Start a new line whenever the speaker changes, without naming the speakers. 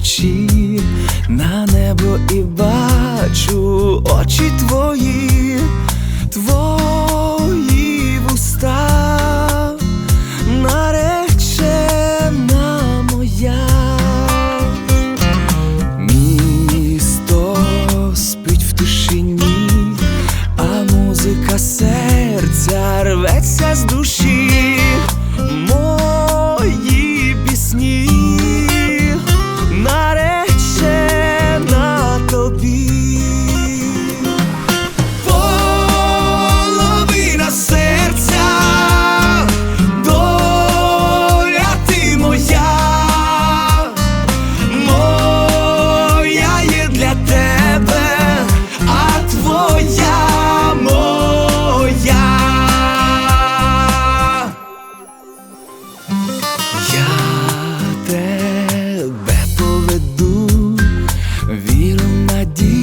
очі на небо і бачу очі твої, твої вуста, наречена моя, місто спить в тишині, а музика серця рветься з душі. saudade.